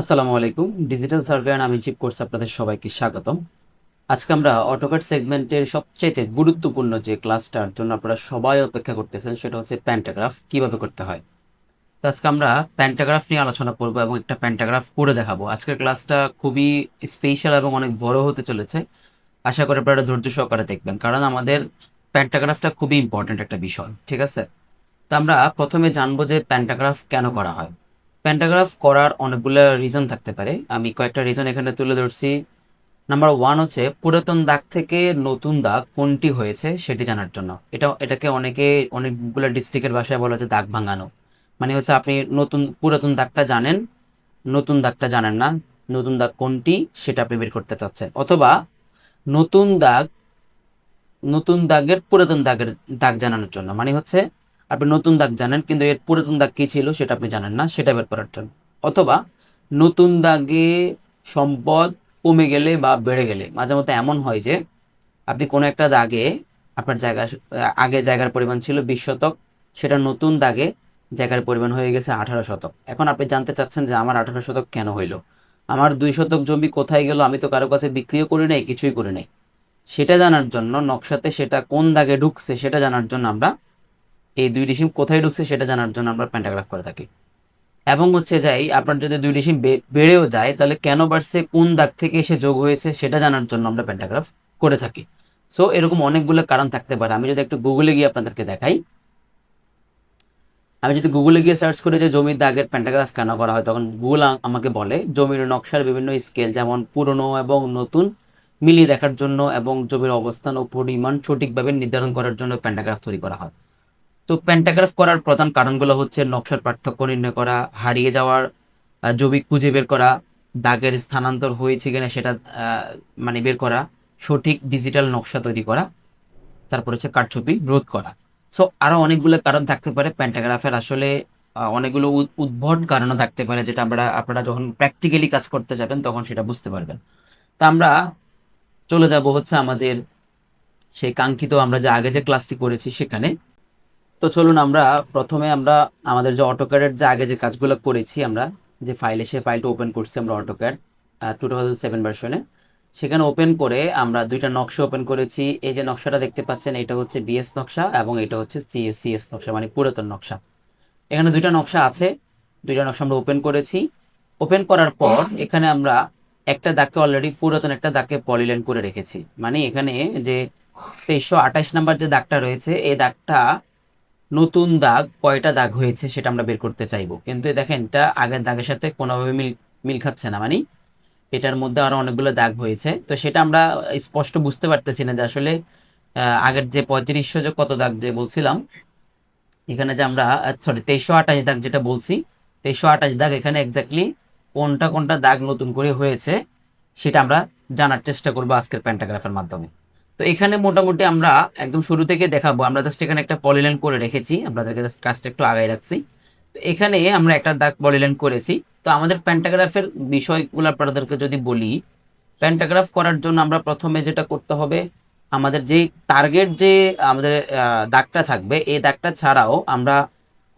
আসসালামু আলাইকুম। Digital survey আমি চিপ কোর্স আপনাদের সবাইকে স্বাগতম। আজকে আমরা অটোকাট সেগমেন্টের সবচাইতে গুরুত্বপূর্ণ যে ক্লাসটার জন্য আপনারা সবাই অপেক্ষা করতেছেন, সেটা হচ্ছে প্যান্টাগ্রাফ কীভাবে করতে হয়। তো আজকে আমরা প্যান্টাগ্রাফ নিয়ে আলোচনা করব এবং একটা প্যান্টাগ্রাফ করে দেখাবো। আজকের ক্লাসটা খুবই স্পেশাল এবং অনেক বড় হতে চলেছে। আশা করি আপনারা ধৈর্য সহকারে দেখবেন, কারণ আমাদের প্যান্টাগ্রাফটা খুবই ইম্পর্ট্যান্ট একটা বিষয়, ঠিক আছে? তো আমরা প্রথমে জানব যে প্যান্টাগ্রাফ কেন করা হয়। প্যান্টাগ্রাফ করার অনেকগুলো রিজন থাকতে পারে। আমি কয়েকটা রিজন এখানে তুলে ধরছি। নাম্বার ওয়ান হচ্ছে, পুরাতন দাগ থেকে নতুন দাগ কোনটি হয়েছে সেটি জানার জন্য। এটা, এটাকে অনেকে, অনেকগুলো ডিস্ট্রিক্টের ভাষায় বলা হচ্ছে দাগ ভাঙানো। মানে হচ্ছে আপনি নতুন, পুরাতন দাগটা জানেন, নতুন দাগটা জানেন না, নতুন দাগ কোনটি সেটা আপনি বের করতে চাচ্ছেন। অথবা নতুন দাগ, নতুন দাগের পুরাতন দাগের, দাগ জানানোর জন্য। মানে হচ্ছে আপনি নতুন দাগ জানেন, কিন্তু এর পুরাতন দাগ কী ছিল সেটা আপনি জানেন না, সেটা বের করার জন্য। অথবা নতুন দাগে সম্পদ কমে গেলে বা বেড়ে গেলে, মাঝে মধ্যে এমন হয় যে আপনি কোনো একটা দাগে আপনার জায়গা, আগে জায়গার পরিমাণ ছিল বিশ শতক, সেটা নতুন দাগে জায়গার পরিমাণ হয়ে গেছে আঠারো শতক। এখন আপনি জানতে চাচ্ছেন যে আমার আঠারো শতক কেন হইল? আমার দুই শতক জমি কোথায় গেল আমি তো কারও কাছে বিক্রিও করি নাই, কিছুই করি নাই। সেটা জানার জন্য, নকশাতে সেটা কোন দাগে ঢুকছে সেটা জানার জন্য আমরা এই দুই ডিসিম কোথায় ঢুকছে সেটা জানার জন্য আমরা প্যান্টাগ্রাফ করে থাকি। এবং হচ্ছে যাই আপনার যদি দুই ডিসিম বেড়েও যায়, তাহলে কেন বাড়ছে, কোন দাগ থেকে এসে যোগ হয়েছে সেটা জানার জন্য আমরা প্যান্টাগ্রাফ করে থাকি। সো এরকম অনেকগুলো কারণ থাকতে পারে। আমি যদি একটু গুগলে গিয়ে আপনাদেরকে দেখাই। আমি যদি গুগলে গিয়ে সার্চ করি যে জমির দাগের প্যান্টাগ্রাফ কেন করা হয়, তখন গুগল আমাকে বলে, জমির নকশার বিভিন্ন স্কেল যেমন পুরনো এবং নতুন মিলিয়ে দেখার জন্য এবং জমির অবস্থান ও পরিমাণ সঠিকভাবে নির্ধারণ করার জন্য প্যান্টাগ্রাফ তৈরি করা হয়। তো প্যান্টাগ্রাফ করার প্রধান কারণগুলো হচ্ছে নকশার পার্থক্য নির্ণয় করা, হারিয়ে যাওয়ার জৈবিক খুঁজে বের করা, দাগের স্থানান্তর হয়েছে কিনা সেটা মানে বের করা, সঠিক ডিজিটাল নকশা তৈরি করা, তারপর হচ্ছে কারছবি রোধ করা। সো আরও অনেকগুলো কারণ থাকতে পারে প্যান্টাগ্রাফের আসলে অনেকগুলো উদ্ভট কারণও থাকতে পারে যেটা আমরা, আপনারা যখন প্র্যাকটিক্যালি কাজ করতে যাবেন তখন সেটা বুঝতে পারবেন। তা আমরা চলে যাব হচ্ছে আমাদের সেই কাঙ্ক্ষিত আমরা যে আগে যে ক্লাসটি করেছি সেখানে। তো চলুন আমরা প্রথমে আমরা আমাদের যে অটোক্যাডের যে আগে যে কাজগুলো করেছি আমরা, যে ফাইলে সে ফাইলটা ওপেন করছি আমরা অটোক্যাড টু থাউজেন্ড সেভেন ভার্সনে সেখানে ওপেন করে আমরা দুইটা নকশা ওপেন করেছি। এই যে নকশাটা দেখতে পাচ্ছেন, এটা হচ্ছে বিএস নকশা এবং এটা হচ্ছে সিএস নকশা মানে পুরাতন নকশা। এখানে দুইটা নকশা আছে, দুইটা নকশা আমরা ওপেন করেছি। ওপেন করার পর এখানে আমরা একটা দাগকে অলরেডি পুরাতন একটা দাগকে পলিলাইন করে রেখেছি। মানে এখানে যে তেইশশো আঠাশ নাম্বার যে দাগটা রয়েছে, এই দাগটা নতুন দাগ, কয়টা দাগ হয়েছে সেটা আমরা বের করতে চাইব। কিন্তু দেখেন, এটা আগের দাগের সাথে কোনোভাবে মিল মিল খাচ্ছে না। মানে এটার মধ্যে আরও অনেকগুলো দাগ হয়েছে। তো সেটা আমরা স্পষ্ট বুঝতে পারতেছি না যে আসলে আগের যে পঁয়ত্রিশশো যে কত দাগ যে বলছিলাম, এখানে যে আমরা সরি তেইশশো আঠাশ দাগ যেটা বলছি, তেইশশো আঠাশ দাগ এখানে এক্স্যাক্টলি কোনটা কোনটা দাগ নতুন করে হয়েছে, সেটা আমরা জানার চেষ্টা করব আজকের প্যান্টাগ্রাফের মাধ্যমে। তো এখানে মোটামুটি আমরা একদম শুরু থেকে দেখাবো। আমরা জাস্ট এখানে একটা পলিলাইন করে রেখেছি। আপনাদেরকে জাস্ট কাজটা একটু আগায় রাখছি। তো এখানে আমরা একটা দাগ পলিলাইন করেছি। তো আমাদের প্যান্টাগ্রাফের বিষয়গুলো আপনাদেরকে যদি বলি প্যান্টাগ্রাফ করার জন্য আমরা প্রথমে যেটা করতে হবে, আমাদের যে টার্গেট যে, আমাদের দাগটা থাকবে, এই দাগটা ছাড়াও আমরা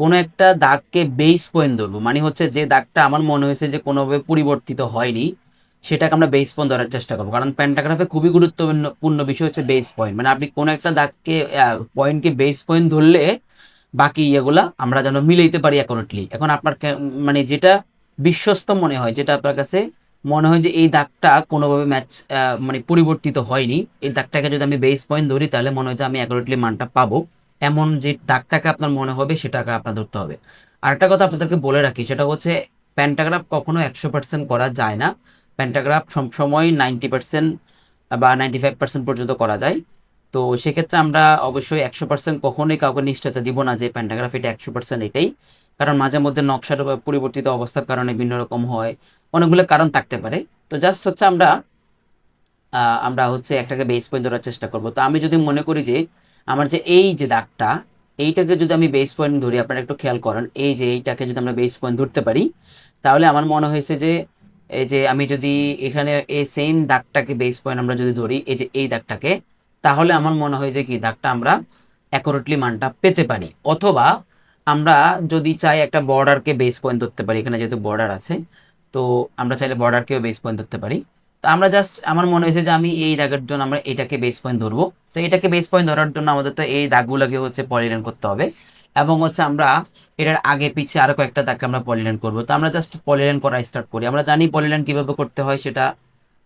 কোনো একটা দাগকে বেস পয়েন্ট ধরবো। মানে হচ্ছে যে দাগটা আমার মনে হয়েছে যে কোনোভাবে পরিবর্তিত হয়নি। সেটাকে আমরা বেস পয়েন্ট ধরার চেষ্টা করব। কারণ প্যান্টাগ্রাফে খুবই গুরুত্বপূর্ণ বিষয় হচ্ছে বেস পয়েন্ট মানে আপনি কোনো একটা দাগকে পয়েন্টকে বেস পয়েন্ট ধরলে বাকি ইয়েগুলা আমরা যেন মিলাইতে পারি অ্যাকুরেটলি এখন আপনার মানে যেটা বিশ্বস্ত মনে হয়, যেটা আপনার কাছে মনে হয় যে এই দাগটা কোনোভাবে ম্যাচ মানে পরিবর্তিত হয়নি, এই দাগটাকে যদি আমি বেস পয়েন্ট ধরি, তাহলে মনে হয় যে আমি অ্যাকুরেটলি মানটা পাবো। এমন যে দাগটাকে আপনার মনে হবে, সেটাকে আপনার ধরতে হবে। আরেকটা কথা আপনাদেরকে বলে রাখি, সেটা হচ্ছে প্যান্টাগ্রাফ কখনো একশো পার্সেন্ট করা যায় না। প্যান্টাগ্রাফ সবসময় নাইনটি পার্সেন্ট বা নাইনটি ফাইভ পার্সেন্ট পর্যন্ত করা যায়। তো সেক্ষেত্রে আমরা অবশ্যই একশো পার্সেন্ট কখনোই কাউকে নিশ্চয়তা দিব না যে প্যান্টাগ্রাফ এটা একশো পার্সেন্ট এটাই। কারণ মাঝে মধ্যে নকশার পরিবর্তিত অবস্থার কারণে বিভিন্ন রকম হয়, অনেকগুলো কারণ থাকতে পারে। তো জাস্ট হচ্ছে আমরা আমরা হচ্ছে একটাকে বেস পয়েন্ট ধরার চেষ্টা করব। তো আমি যদি মনে করি যে আমার যে এই যে দাগটা, এইটাকে যদি আমি বেস পয়েন্ট ধরি, আপনারা একটু খেয়াল করেন, এই যে এইটাকে যদি আমরা বেস পয়েন্ট ধরতে পারি, তাহলে আমার মনে হয়েছে যে এই যে আমি যদি এখানে এই সেম দাগটাকে বেস পয়েন্ট আমরা যদি ধরি, এই যে এই দাগটাকে, তাহলে আমার মনে হয় যে কি, দাগটা আমরা অ্যাকুরেটলি মানটা পেতে পারি। অথবা আমরা যদি চাই একটা বর্ডারকে বেস পয়েন্ট ধরতে পারি, এখানে যেহেতু বর্ডার আছে, তো আমরা চাইলে বর্ডারকেও বেস পয়েন্ট ধরতে পারি। তো আমরা জাস্ট আমার মনে হয়েছে যে আমি এই দাগের জন্য আমরা এটাকে বেস পয়েন্ট ধরবো। তো এটাকে বেস পয়েন্ট ধরার জন্য আমাদের তো এই দাগগুলোকে হচ্ছে পলিলাইন করতে হবে। এবং হচ্ছে আমরা এটার আগে পিছে আরও কয়েকটা দাগকে আমরা পলিলাইন করব। তো আমরা জাস্ট পলিলাইন করা স্টার্ট করি। আমরা জানি পলিলাইন কীভাবে করতে হয় সেটা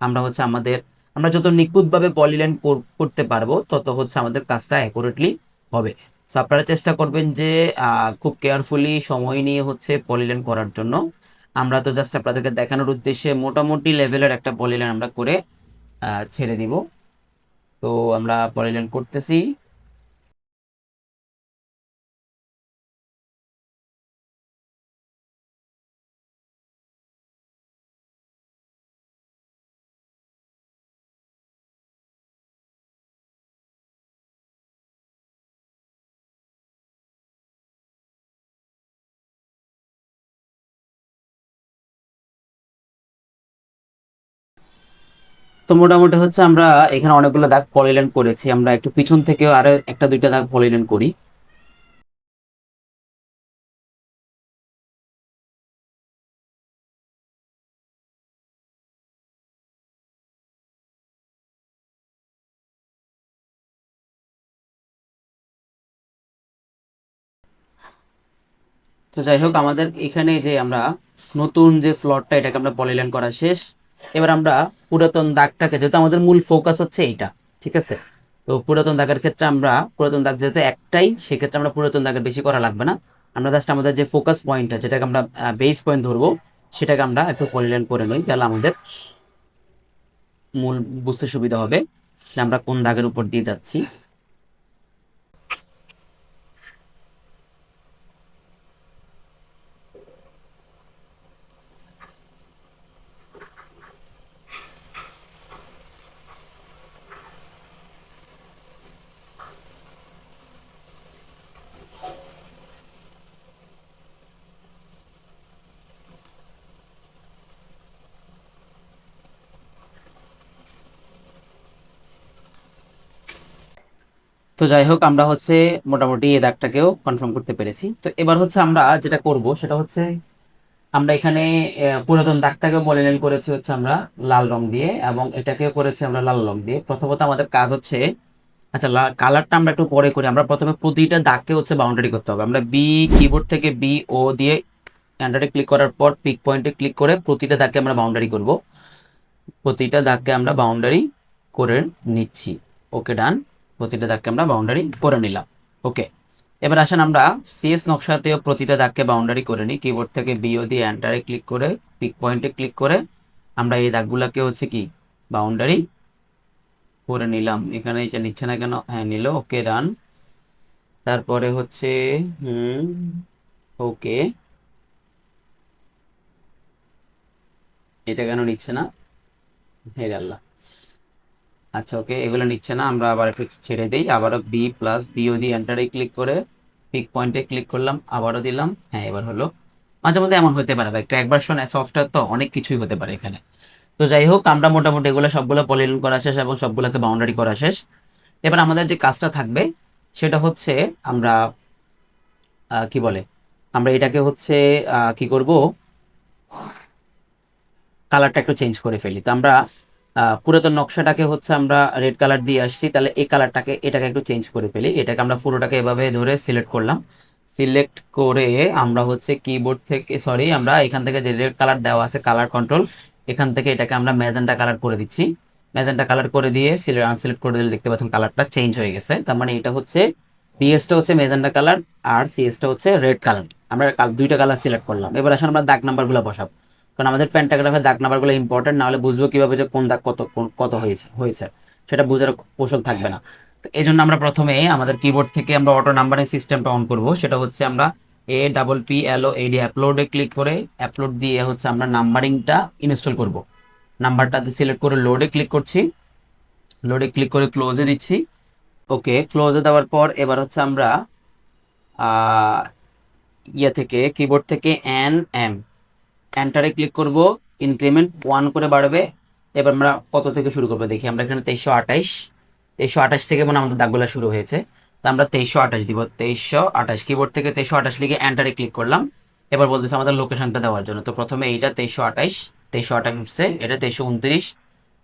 আমরা হচ্ছে আমাদের, আমরা যত নিখুঁতভাবে পলিলাইন করতে পারব, তত হচ্ছে আমাদের কাজটা অ্যাকুরেটলি হবে। সো আপনারা চেষ্টা করবেন যে খুব কেয়ারফুলি সময় নিয়ে হচ্ছে পলিলাইন করার জন্য। আমরা তো জাস্ট আপনাদেরকে দেখানোর উদ্দেশ্যে মোটামুটি লেভেলের একটা পলিলাইন আমরা করে ছেড়ে দিব। তো আমরা পলিলাইন করতেছি। তো মোটামুটি হচ্ছে আমরা এখানে অনেকগুলো দাগ পলিলাইন করেছি। আমরা একটু পিছন থেকেও আরও একটা দুইটা দাগ পলিলাইন করি। তো যাই হোক, আমাদের এখানে যে আমরা নতুন যে ফ্লটটা এটাকে আমরা পলিলাইন করা শেষ। এবার আমরা পুরাতন দাগটাকে, যেহেতু আমাদের মূল ফোকাস হচ্ছে এইটা, ঠিক আছে? তো পুরাতন দাগের ক্ষেত্রে আমরা, পুরাতন দাগ যেহেতু একটাই, সেক্ষেত্রে আমরা পুরাতন দাগের বেশি করা লাগবে না। আমরা জাস্ট আমাদের যে ফোকাস পয়েন্টটা যেটাকে আমরা বেস পয়েন্ট ধরবো, সেটাকে আমরা একটু পলিলাইন করে নিই, তাহলে আমাদের মূল বুঝতে সুবিধা হবে যে আমরা কোন দাগের উপর দিয়ে যাচ্ছি। যাই হোক, আমরা হচ্ছে মোটামুটি এই দাগটাকেও কনফার্ম করতে পেরেছি। তো এবার হচ্ছে আমরা যেটা করব, সেটা হচ্ছে আমরা এখানে পুরাতন দাগটাকেও পলিলাইন করেছি হচ্ছে আমরা লাল রং দিয়ে, এবং এটাকেও করেছি আমরা লাল রং দিয়ে। প্রথমত আমাদের কাজ হচ্ছে আচ্ছা কালারটা আমরা একটু পরে করি। আমরা প্রথমে প্রতিটা দাগকে হচ্ছে বাউন্ডারি করতে হবে। আমরা বি কিবোর্ড থেকে বি ও দিয়ে এন্টারে ক্লিক করার পর পিক পয়েন্টে ক্লিক করে প্রতিটা দাগকে আমরা বাউন্ডারি করব। প্রতিটা দাগকে আমরা বাউন্ডারি করে নিচ্ছি। ওকে ডান প্রতিটা দাগকে আমরা বাউন্ডারি করে নিলাম। ওকে এবার আসেন আমরা সিএস নকশাতেও প্রতিটা দাগকে বাউন্ডারি করে নিই। কিবোর্ড থেকে বিও দিয়ে এন্টারে ক্লিক করে পিক পয়েন্টে ক্লিক করে আমরা এই দাগগুলোকে হচ্ছে কি? বাউন্ডারি করে নিলাম। এখানে এটা নিচ্ছে না কেন? হ্যাঁ নিল। ওকে রান তারপরে হচ্ছে, হুম ওকে এটা কেন নিচ্ছে না? হে আল্লাহ। আচ্ছা ওকে, এগুলো নিচ্ছে না, আমরা আবার একটু ছেড়ে দিই, আবারও বি প্লাস বিও দিয়ে এন্টারে ক্লিক করে পিক পয়েন্টে ক্লিক করলাম, আবারও দিলাম হ্যাঁ এবার হলো। মাঝে মধ্যে এমন হতে পারে ভাই ক্র্যাক ভার্সন সফটওয়্যার তো অনেক কিছুই হতে পারে এখানে। তো যাই হোক, আমরা মোটামুটি এগুলো সবগুলো পলিলাইন করা শেষ এবং সবগুলোকে বাউন্ডারি করা শেষ। এবার আমাদের যে কাজটা থাকবে, সেটা হচ্ছে আমরা কি বলে? আমরা এটাকে হচ্ছে কি করব? কালারটা একটু চেঞ্জ করে ফেলি। তো আমরা পুরাতন নকশাটাকে হচ্ছে আমরা রেড কালার দিয়ে আসছি, তাহলে এই কালারটাকে এটাকে একটু চেঞ্জ করে ফেলি। এটাকে আমরা পুরোটাকে এভাবে ধরে সিলেক্ট করলাম। সিলেক্ট করে আমরা হচ্ছে কিবোর্ড থেকে সরি আমরা এখান থেকে যে রেড কালার দেওয়া আছে কালার কন্ট্রোল এখান থেকে এটাকে আমরা ম্যাজেন্টা কালার করে দিচ্ছি। ম্যাজেন্টা কালার করে দিয়ে সিলেক্ট আনসিলেক্ট করে দিলে দেখতে পাচ্ছেন কালারটা চেঞ্জ হয়ে গেছে। তার মানে এটা হচ্ছে বিএসটা হচ্ছে ম্যাজেন্টা কালার আর সিএসটা হচ্ছে রেড কালার আমরা দুইটা কালার সিলেক্ট করলাম। এবার আসলে আমরা দাগ নাম্বারগুলো বসাবো। কারণ আমাদের প্যান্টাগ্রাফের দাগ নাম্বারগুলো ইম্পর্টেন্ট না হলে বুঝব কীভাবে যে কোন দাগ কত কত হয়েছে হয়েছে। সেটা বোঝার কৌশল থাকবে না। তো এই জন্য আমরা প্রথমে আমাদের কিবোর্ড থেকে আমরা অটো নাম্বারিং সিস্টেমটা অন করব। সেটা হচ্ছে আমরা A double P L O AD আপলোডে click করে আপলোড দিয়ে হচ্ছে আমরা নাম্বারিংটা ইনস্টল করব। নাম্বারটাতে সিলেক্ট করে লোডে ক্লিক করছি। লোডে ক্লিক করে ক্লোজে দিচ্ছি। ওকে ক্লোজে দেওয়ার পর এবার হচ্ছে আমরা ইয়ে থেকে কিবোর্ড থেকে এন এম এন্টারে ক্লিক করব ইনক্রিমেন্ট ওয়ান করে বাড়বে। এবার আমরা কত থেকে শুরু করব দেখি, আমরা এখানে তেইশশো আঠাইশ। তেইশশো আঠাশ থেকে মানে আমাদের দাগগুলো শুরু হয়েছে। তো আমরা তেইশশো আঠাশ দিব। তেইশশো আঠাশ কিবোর্ড থেকে তেইশশো আঠাশ লিখে এন্টারে ক্লিক করলাম। এবার বলতেছে আমাদের লোকেশনটা দেওয়ার জন্য। তো প্রথমে এইটা তেইশশো আঠাইশ, তেইশশো উঠছে, এটা তেইশশো উনত্রিশ।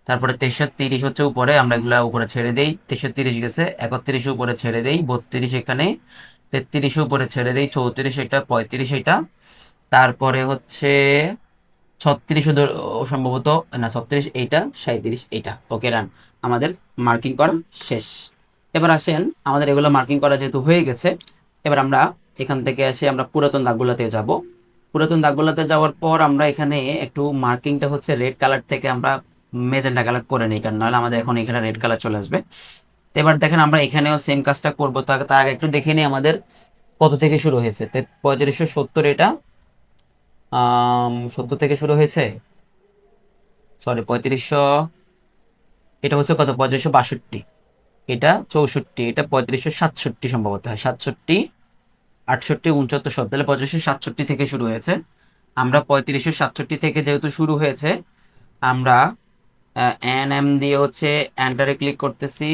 তারপরে তেইশশো তিরিশ হচ্ছে উপরে, আমরা এগুলো উপরে ছেড়ে দিই। তেইশশো তিরিশ গেছে, একত্রিশ উপরে ছেড়ে দেই, বত্রিশ এখানে, তেত্রিশ উপরে ছেড়ে দিই, চৌত্রিশ এটা, পঁয়ত্রিশ এটা। তারপরে হচ্ছে ছত্রিশ সম্ভবত, না, ছত্রিশ এইটা সাঁত্রিশ এইটা। ওকে রান আমাদের মার্কিং করা শেষ। এবার আসেন, আমাদের এগুলো মার্কিং করা যেহেতু হয়ে গেছে, এবার আমরা এখান থেকে এসে আমরা পুরাতন দাগগুলোতে যাব। পুরাতন দাগগুলোতে যাওয়ার পর আমরা এখানে একটু মার্কিংটা হচ্ছে রেড কালার থেকে আমরা মেজেন্টা কালার করে নিই, কারণ নাহলে আমাদের এখন এখানে রেড কালার চলে আসবে। তো এবার দেখেন আমরা এখানেও সেম কাজটা করব। তার আগে একটু দেখে নিই আমাদের কত থেকে শুরু হয়েছে। পঁয়ত্রিশশো সত্তর এটা সত্তর থেকে শুরু হয়েছে? সরি পঁয়ত্রিশশো, এটা হচ্ছে কত? পঁয়ত্রিশশো বাষট্টি। এটা চৌষট্টি, এটা পঁয়ত্রিশশো সাতষট্টি সম্ভবত হয়। সাতষট্টি, আটষট্টি উনচত্তর সব তাহলে পঁয়ত্রিশশো সাতষট্টি থেকে শুরু হয়েছে। আমরা পঁয়ত্রিশশো সাতষট্টি থেকে যেহেতু শুরু হয়েছে, আমরা এন এম দিয়ে হচ্ছে অ্যান্টারে ক্লিক করতেছি।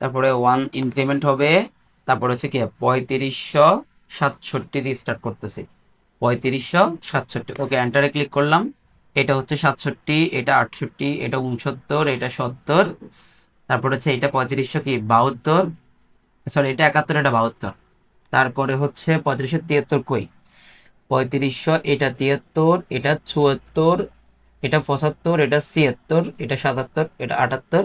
তারপরে ওয়ান ইনক্রিমেন্ট হবে। তারপরে হচ্ছে কি? পঁয়ত্রিশশো সাতষট্টি দিয়ে স্টার্ট করতেছি। পঁয়ত্রিশশো সাতষট্টি। ওকে অ্যান্টারে ক্লিক করলাম। এটা হচ্ছে সাতষট্টি, এটা আটষট্টি, এটা উনসত্তর, এটা সত্তর। তারপর হচ্ছে এটা পঁয়ত্রিশশো কি? বাহাত্তর। সরি এটা একাত্তর, এটা বাহাত্তর। তারপরে হচ্ছে পঁয়ত্রিশশো তিয়াত্তর কই? পঁয়ত্রিশশো, এটা তিয়াত্তর, এটা চুয়াত্তর, এটা পঁচাত্তর, এটা ছিয়াত্তর, এটা সাতাত্তর, এটা আটাত্তর,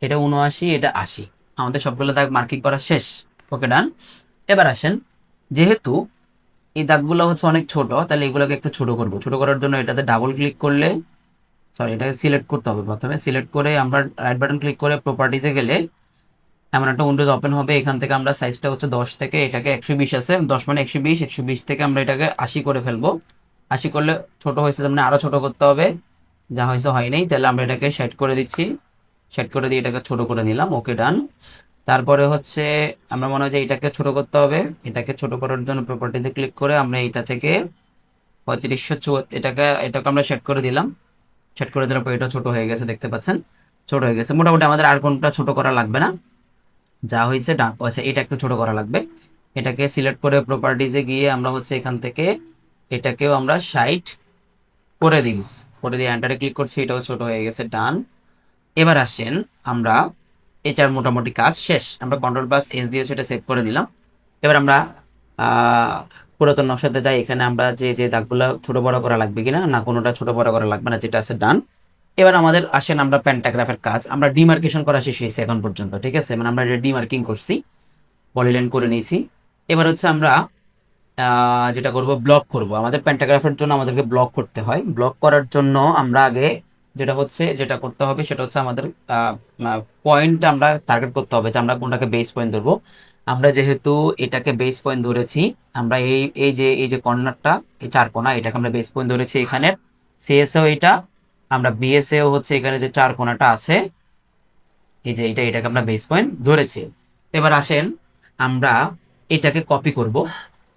এটা উনআশি এটা আশি। আমাদের সবগুলো দাগ মার্কিং করা শেষ। ওকে ডান এবার আসেন। যেহেতু এই দাগগুলো হচ্ছে অনেক ছোট, তাহলে এগুলোকে একটু ছোট করব। ছোট করার জন্য এটাতে ডাবল ক্লিক করলে সরি এটাকে সিলেক্ট করতে হবে প্রথমে। সিলেক্ট করে আমরা রাইট বাটন ক্লিক করে প্রপার্টিসে গেলে এমন একটা উইন্ডোজ ওপেন হবে। এখান থেকে আমরা সাইজটা হচ্ছে দশ থেকে, এটাকে একশো বিশ আছে। দশ মানে একশো বিশ একশো বিশ থেকে আমরা এটাকে আশি করে ফেলব। আশি করলে ছোট হয়েছে মানে আরও ছোট করতে হবে। যা হয়েছে হয়নি, তাহলে আমরা এটাকে সেট করে দিচ্ছি। সেট করে দিয়ে এটাকে ছোট করে নিলাম ওকে ডান তারপরে হচ্ছে আমরা মনে হয় যে এটাকে ছোট করতে হবে। এটাকে ছোট করার জন্য প্রপার্টিতে ক্লিক করে আমরা এটা থেকে পঁয়ত্রিশশো চুয়াত্তর, এটাকে এটাকে আমরা সেট করে দিলাম। সেট করে দেওয়ার পর এটা ছোট হয়ে গেছে, দেখতে পাচ্ছেন? ছোট হয়ে গেছে। মোটামুটি আমাদের আর কোনটা ছোট করা লাগবে না। যা হয়েছে আচ্ছা এটা একটু ছোট করা লাগবে। এটাকে সিলেক্ট করে প্রপার্টিজে গিয়ে আমরা হচ্ছে এখান থেকে এটাকেও আমরা সাইট করে দিই। করে দিয়ে এন্টারে ক্লিক করছি, এটাও ছোট হয়ে গেছে ডান এবার আসেন আমরা এটার মোটামুটি কাজ শেষ। আমরা কন্ট্রোল প্লাস এস দিয়ে সেটা সেভ করে দিলাম এবার আমরা পুরাতন নকশাতে যাই। এখানে আমরা যে যে দাগগুলো ছোট বড় করা লাগবে কিনা, না কোনোটা ছোট বড় করা লাগবে না, যেটা আছে ডান এবার আমাদের আসেন আমরা প্যান্টাগ্রাফের কাজ। আমরা ডিমার্কেশন করা শেষ হয়েছে এখন পর্যন্ত, ঠিক আছে? মানে আমরা ডিমার্কিং করছি। পলিলাইন করে নিয়েছি। এবার হচ্ছে আমরা যেটা করব ব্লক করব। আমাদের প্যান্টাগ্রাফের জন্য আমাদেরকে ব্লক করতে হয়। ব্লক করার জন্য আমরা আগে যেটা হচ্ছে, যেটা করতে হবে, সেটা হচ্ছে আমাদের পয়েন্ট আমরা টার্গেট করতে হবে যে আমরা কোনটাকে বেস পয়েন্ট ধরবো। আমরা যেহেতু এটাকে বেস পয়েন্ট ধরেছি, আমরা এই এই যে এই যে কর্নারটা এই চার কোনা, এটাকে আমরা বেস পয়েন্ট ধরেছি এখানে। সিএসও এটা, আমরা বিএসএও হচ্ছে এখানে যে চার কোনাটা আছে, এই যে এটা এটাকে আমরা বেস পয়েন্ট ধরেছি। এবার আসেন, আমরা এটাকে কপি করব।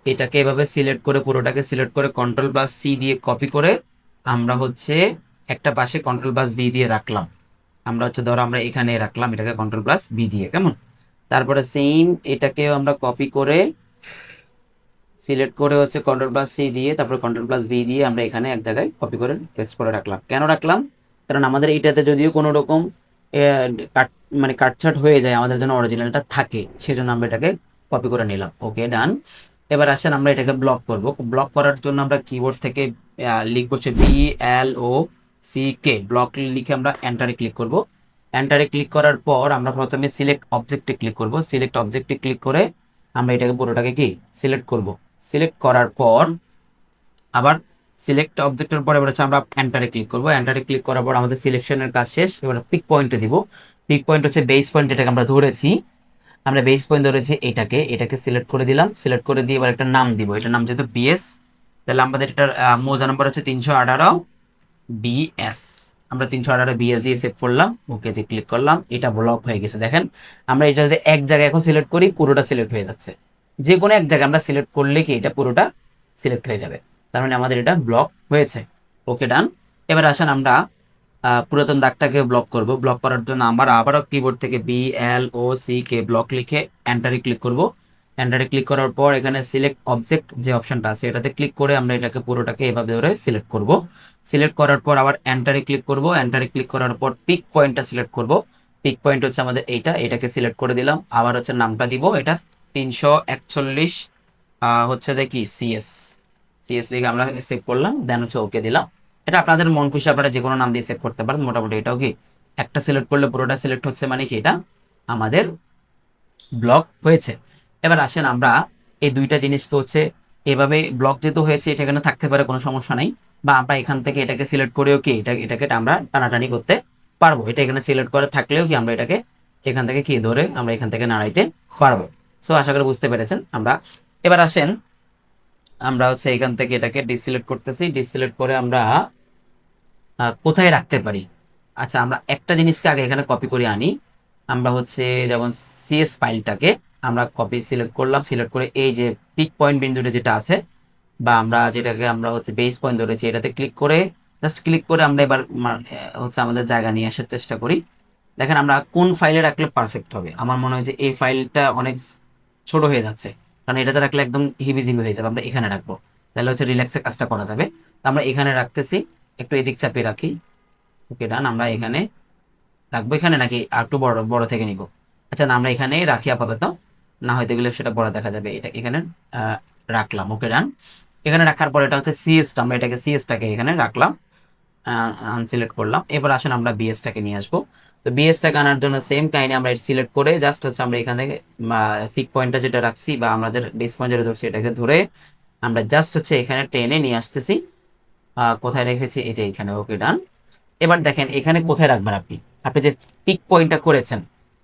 এটাকে এভাবে সিলেক্ট করে, পুরোটাকে সিলেক্ট করে কন্ট্রোল প্লাস সি দিয়ে কপি করে, আমরা হচ্ছে একটা পাশে কন্ট্রোল প্লাস বি দিয়ে রাখলাম। আমরা হচ্ছে ধরো আমরা এখানে রাখলাম এটাকে কন্ট্রোল প্লাস বি দিয়ে, কেমন? তারপরে সেম এটাকেও আমরা কপি করে সিলেক্ট করে হচ্ছে কন্ট্রোল প্লাস সি দিয়ে, তারপরে কন্ট্রোল প্লাস বি দিয়ে আমরা এখানে এক জায়গায় কপি করে পেস্ট করে রাখলাম। কেন রাখলাম? কারণ আমাদের এইটাতে যদিও কোনো রকম কাট মানে কাটছাট হয়ে যায়, আমাদের জন্য অরিজিনালটা থাকে, সেজন্য আমরা এটাকে কপি করে নিলাম। ওকে ডান এবার আসেন আমরা এটাকে ব্লক করব। ব্লক করার জন্য আমরা কিবোর্ড থেকে লিখব হচ্ছে B L O C K block লিখে আমরা এন্টারে ক্লিক করব। এন্টারে ক্লিক করার পর আমরা প্রথমে সিলেক্ট অবজেক্টে ক্লিক করব। সিলেক্ট অবজেক্টে ক্লিক করে আমরা এটাকে পুরোটাকে কি? সিলেক্ট করব। সিলেক্ট করার পর আবার সিলেক্ট অবজেক্টের পর এবার হচ্ছে আমরা এন্টারে ক্লিক করব। এন্টারে ক্লিক করার পর আমাদের সিলেকশনের কাজ শেষ। এবার পিক পয়েন্টে দিব। পিক পয়েন্ট হচ্ছে বেস পয়েন্ট এটাকে আমরা ধরেছি। আমরা বেস পয়েন্ট ধরেছি এটাকে। এটাকে সিলেক্ট করে দিলাম। সিলেক্ট করে দিয়ে এবার একটা নাম দিব। এটার নাম যেহেতু বিএস তাহলে আমাদের এটার মোজা নাম্বার হচ্ছে তিনশো আঠারো। বিএস আমরা তিনশো আঠারো বিএস দিয়ে সেভ করলাম ওকেতে ক্লিক করলাম, এটা ব্লক হয়ে গেছে। দেখেন, আমরা এটা যদি এক জায়গায় এখন সিলেক্ট করি, পুরোটা সিলেক্ট হয়ে যাচ্ছে। যে কোনো এক জায়গায় আমরা সিলেক্ট করলে কি এটা পুরোটা সিলেক্ট হয়ে যাবে। তার মানে আমাদের এটা ব্লক হয়েছে। ওকে ডান এবার আসেন আমরা পুরাতন দাগটাকে ব্লক করব। ব্লক করার জন্য আমরা আবারও কিবোর্ড থেকে B L O C K block লিখে এন্টারে ক্লিক করব। এন্টারে ক্লিক করার পর এখানে সিলেক্ট অবজেক্ট যে অপশনটা আছে, এটাতে ক্লিক করে আমরা এটাকে পুরোটাকে এভাবে ধরে সিলেক্ট করব। সিলেক্ট করার পর আবার এন্টারে ক্লিক করব। এন্টারে ক্লিক করার পর পিক পয়েন্টটা সিলেক্ট করব। পিক পয়েন্ট হচ্ছে আমাদের এইটা, এটাকে সিলেক্ট করে দিলাম। আবার হচ্ছে নামটা দিব এটা। তিনশো একচল্লিশ হচ্ছে যে কি? সিএস সিএস লিখে আমরা সেভ করলাম দেন হচ্ছে ওকে দিলাম। এটা আপনাদের মন খুশি আপনারা যে কোনো নাম দিয়ে সেভ করতে পারেন। মোটামুটি এটাও কি? একটা সিলেক্ট করলে পুরোটা সিলেক্ট হচ্ছে মানে কি এটা? আমাদের ব্লক হয়েছে। এবার আসেন আমরা এই দুইটা জিনিসকে হচ্ছে, এভাবে ব্লক যেহেতু হয়েছে, এটা এখানে থাকতে পারে, কোনো সমস্যা নাই। বা আমরা এখান থেকে এটাকে সিলেক্ট করেও কি এটা, এটাকে আমরা টানাটানি করতে পারব। এটা এখানে সিলেক্ট করে থাকলেও কি আমরা এটাকে এখান থেকে কি ধরে আমরা এখান থেকে নাড়াইতে পারব। সো আশা করি বুঝতে পেরেছেন আমরা। এবার আসেন, আমরা হচ্ছে এখান থেকে এটাকে ডিসিলেক্ট করতেছি। ডিসিলেক্ট করে আমরা কোথায় রাখতে পারি? আচ্ছা আমরা একটা জিনিসকে আগে এখানে কপি করে আনি। আমরা হচ্ছে যেমন সিএস ফাইলটাকে আমরা কপি সিলেক্ট করলাম। সিলেক্ট করে এই যে পিক পয়েন্ট বিন্দুটা যেটা আছে বা আমরা যেটাকে আমরা হচ্ছে বেস পয়েন্ট ধরেছি, এটাতে ক্লিক করে জাস্ট ক্লিক করে আমরা এবার হচ্ছে আমাদের জায়গা নিয়ে আসার চেষ্টা করি। দেখেন আমরা কোন ফাইলে রাখলে পারফেক্ট হবে? আমার মনে হয় যে এই ফাইলটা অনেক ছোট হয়ে যাচ্ছে। কারণ এটাতে রাখলে একদম হিবিজিবি হয়ে যাবে, আমরা এখানে রাখব। তাহলে হচ্ছে রিল্যাক্সে কাজটা করা যাবে। আমরা এখানে রাখতেছি, একটু এদিক চাপিয়ে রাখি। ওকে ডান আমরা এখানে রাখব। এখানে নাকি আর একটু বড় বড় থেকে নিব। আচ্ছা না, আমরা এখানে রাখি আপাতত। না হয়তো গেলে সেটা বড় দেখা যাবে। এটা এখানে রাখলাম। ওকে ডান এখানে রাখার পর এটা হচ্ছে সিএসটা আমরা এটাকে সিএসটাকে এখানে রাখলাম আনসিলেক্ট করলাম। এবার আসেন আমরা বিএসটাকে নিয়ে আসব। তো বিএসটাকে আনার জন্য সেম কাহিনী আমরা এটা সিলেক্ট করে জাস্ট হচ্ছে আমরা এখান থেকে ফিক পয়েন্টটা যেটা রাখছি বা আমাদের বেস পয়েন্ট যেটা ধরছি এটাকে ধরে আমরা জাস্ট হচ্ছে এখানে টেনে নিয়ে আসতেছি। কোথায় রেখেছি? এই যে এখানে ওকে ডান এবার দেখেন, এখানে কোথায় রাখবেন আপনি? আপনি যে পিক পয়েন্টটা করেছেন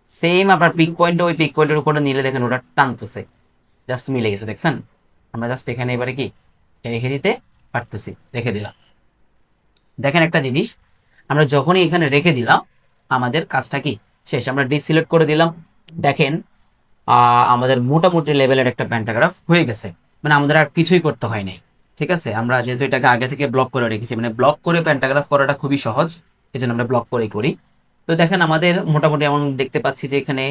সেম আপনার পিক পয়েন্টটা ওই পিক পয়েন্টের উপরে নিলে দেখেন ওটা টানতেছে। জাস্ট মিলে গেছে, দেখছেন? আমরা জাস্ট এখানে এবারে কি রেখে দিতে পারতেছি। রেখে দিলাম। দেখেন একটা জিনিস, আমরা যখনই এখানে রেখে দিলাম, আমাদের কাজটা কি? শেষ। আমরা ডিসিলেক্ট করে দিলাম। দেখেন আমাদের মোটামুটি লেভেলের একটা প্যান্টাগ্রাফ হয়ে গেছে। মানে আমাদের আর কিছুই করতে হয় নাই। ঠিক আছে? আমরা যেহেতু এটাকে আগে থেকে ব্লক করে রেখেছি মানে ব্লক করে প্যান্টাগ্রাফ করাটা খুবই সহজ এই জন্য আমরা ব্লক করেই করি। তো দেখেন, আমাদের মোটামুটি এমন দেখতে পাচ্ছি যে এখানে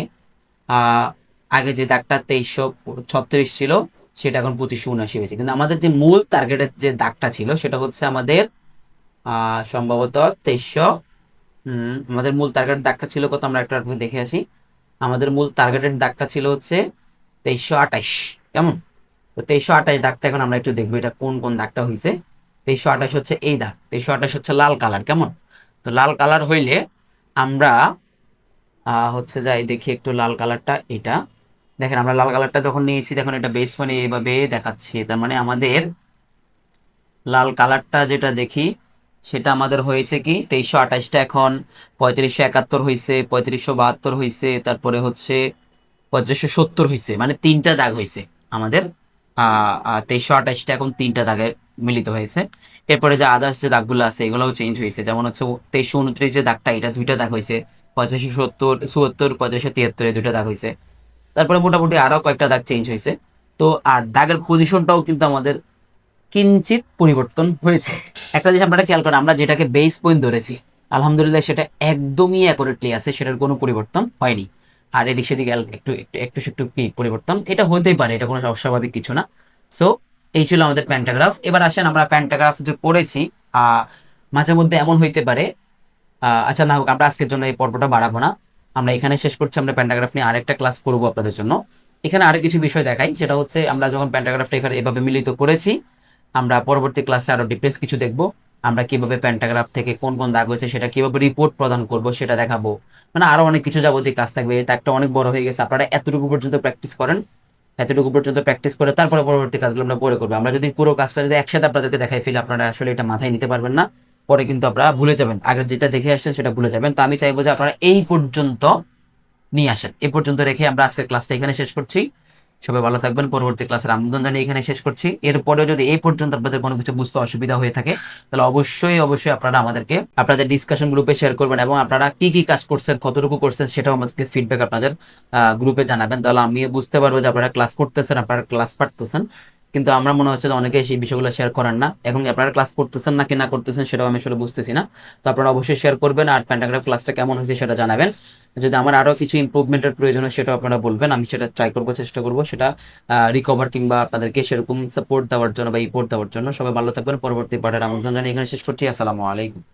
আগে যে দাগটা তেইশশো ছত্রিশ ছিল সেটা এখন পঁচিশশো উনআশি হয়েছে কিন্তু আমাদের যে মূল টার্গেটের যে দাগটা ছিল, সেটা হচ্ছে আমাদের সম্ভবত তেইশশো আমাদের মূল টার্গেটের দাগটা ছিল কত? আমরা একটা দেখে আসি। আমাদের মূল টার্গেটের দাগটা ছিল হচ্ছে তেইশশো আঠাশ। কেমন? তো তেইশশো আঠাশ দাগটা এখন আমরা একটু দেখব এটা কোন কোন দাগটা হয়েছে তেইশশো আঠাশ হচ্ছে এই দাগ। তেইশশো আঠাশ হচ্ছে লাল কালার। কেমন? তো লাল কালার হইলে আমরা হচ্ছে যাই দেখি একটু লাল কালারটা, এটা। দেখেন, আমরা লাল কালারটা যখন নিয়েছি দেখুন এটা বেস ফোনে এইভাবে দেখাচ্ছি। তার মানে আমাদের লাল কালারটা যেটা দেখি, সেটা আমাদের হয়েছে কি, তেইশশো আঠাশটা এখন, পঁয়ত্রিশশো একাত্তর হয়েছে পঁয়ত্রিশশো বাহাত্তর হয়েছে তারপরে হচ্ছে পঁয়ত্রিশশো সত্তর হয়েছে মানে তিনটা দাগ হয়েছে আমাদের। তেইশশো আঠাশটা এখন তিনটা দাগে মিলিত হয়েছে। এরপরে যে আদার্স যে দাগগুলো আছে, এগুলোও চেঞ্জ হয়েছে যেমন হচ্ছে তেইশশো উনত্রিশ যে দাগটা, এটা দুইটা দাগ হয়েছে পঁয়ত্রিশশো সত্তর, চুয়াত্তর, পঁয়ত্রিশশো তিয়াত্তর দুইটা দাগ হয়েছে তারপরে মোটামুটি আরও কয়েকটা দাগ চেঞ্জ হয়েছে। তো আর দাগের পজিশনটাও কিন্তু আমাদের কিঞ্চিত পরিবর্তন হয়েছে। একটা জিনিস আপনারা খেয়াল করেন আমরা যেটাকে বেস পয়েন্ট ধরেছি আলহামদুলিল্লাহ সেটা একদমই অ্যাকুরেটলি আছে সেটার কোনো পরিবর্তন হয়নি। আর এদিক সেদিক একটু একটু একটু একটু কি পরিবর্তন এটা হতেই পারে এটা কোনো অস্বাভাবিক কিছু না। সো এই ছিল আমাদের প্যান্টাগ্রাফ এবার আসেন আমরা প্যান্টাগ্রাফ যে আহ, মাঝে মধ্যে এমন হইতে পারে আচ্ছা না হোক আমরা আজকের জন্য এই পর্বটা বাড়াবো না। আমরা এখানে শেষ করছি, আমরা প্যান্টাগ্রাফ নিয়ে আরেকটা ক্লাস করব আপনাদের জন্য। এখানে আরও কিছু বিষয় দেখাই, সেটা হচ্ছে আমরা যখন প্যান্টাগ্রাফটা এখানে এভাবে মিলিত করেছি, আমরা পরবর্তী ক্লাসে আরও ডিটেলস কিছু দেখব। আমরা কীভাবে প্যান্টাগ্রাফ থেকে কোন কোন দাগ হয়েছে সেটা কীভাবে রিপোর্ট প্রদান করব সেটা দেখাবো। মানে আরও অনেক কিছু যাবতীয় কাজ থাকবে, এটা একটা অনেক বড় হয়ে গেছে। আপনারা এতটুকু পর্যন্ত প্র্যাকটিস করেন, এতটুকু পর্যন্ত প্র্যাকটিস করে তারপরে পরবর্তী কাজগুলো আমরা পরে করব। আমরা যদি পুরো কাজটা যদি একসাথে আপনাদেরকে দেখাই ফেলি, আপনারা আসলে এটা মাথায় নিতে পারবেন না। পরে কিন্তু আপনারা ভুলে যাবেন। আগে যেটা দেখে আসছেন সেটা ভুলে যাবেন। তো আমি চাইব যে আপনারা এই পর্যন্ত নিয়ে আসেন। এই পর্যন্ত রেখে আমরা আজকের ক্লাসটা এখানে শেষ করছি। সবাই ভালো থাকবেন। পরবর্তী ক্লাসের আমন্ত্রণ জানিয়ে এখানে শেষ করছি। এরপরেও যদি এই পর্যন্ত আপনাদের কোনো কিছু বুঝতে অসুবিধা হয়ে থাকে, তাহলে অবশ্যই অবশ্যই আপনারা আমাদেরকে, আপনাদের ডিসকাশন গ্রুপে শেয়ার করবেন এবং আপনারা কি কি কাজ করছেন, কতটুকু করছেন সেটাও আমাদেরকে ফিডব্যাক আপনাদের গ্রুপে জানাবেন। তাহলে আমিও বুঝতে পারব যে আপনারা ক্লাস করতেছেন, আপনারা ক্লাস পাঠতেছেন কিন্তু আমরা মনে হচ্ছে যে অনেকে সেই বিষয়গুলো শেয়ার করেন না। এখন আপনারা ক্লাস করতেছেন না কি না করতেছেন সেটাও আমি আসলে বুঝতেছি না। তো আপনারা অবশ্যই শেয়ার করবেন আর প্যান্টাগ্রাফ ক্লাসটা কেমন হয়েছে সেটা জানাবেন। যদি আমার আরও কিছু ইমপ্রুভমেন্টের প্রয়োজন হয় সেটাও আপনারা বলবেন। আমি সেটা ট্রাই করব, চেষ্টা করব সেটা রিকভার কিংবা আপনাদেরকে সেরকম সাপোর্ট দেওয়ার জন্য বা ইপোর্ট দেওয়ার জন্য। সবাই ভালো থাকবেন। পরবর্তী পাঠের আমন্ত্রণ জানিয়ে এখানে শেষ করছি। আসসালামু আলাইকুম।